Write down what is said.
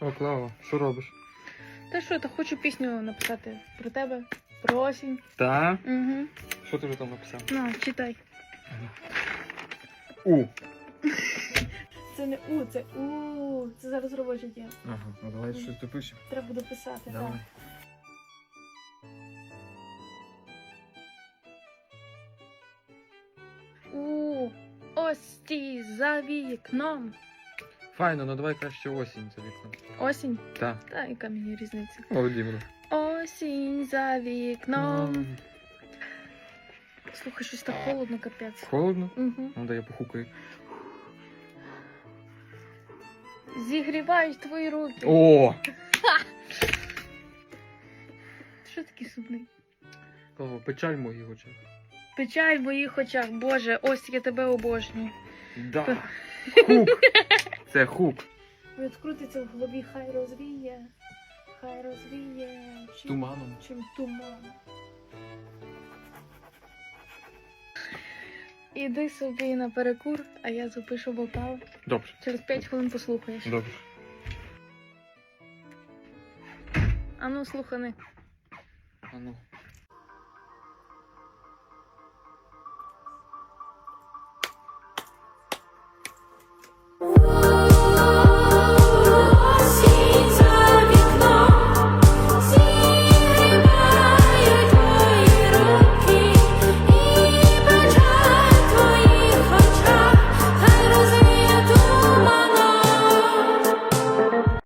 О, Клава, що робиш? Та що, та хочу пісню написати про тебе, про осінь. Та? Угу. Що ти вже там написав? На, читай. У. Це не У, це У. Це зараз робоче діло. Ага, ну давай щось допишемо. Треба буде писати. Давай. Так. У ості за вікном. Файно, ну давай краще осінь за вікном. Осінь. Так. Та яка мені різниця? Володимир. Осінь за вікном. Слухай, щось так холодно, капець. Холодно? Угу. Ну, дай я похукаю. Зігрівають твої руки. О! Що такий сумний? Клава, печаль в моїх очах. Печаль в моїх очах, Боже, ось я тебе обожнюю. Да. Хук. Це хук. От крутиться в голові, хай розвіє, хай розвіє. Чим, Туманом. чим туман. Іди собі на перекур, а я запишу вокал. Добре. Через 5 хвилин послухаєш. Добре. А ну слухани. А ну.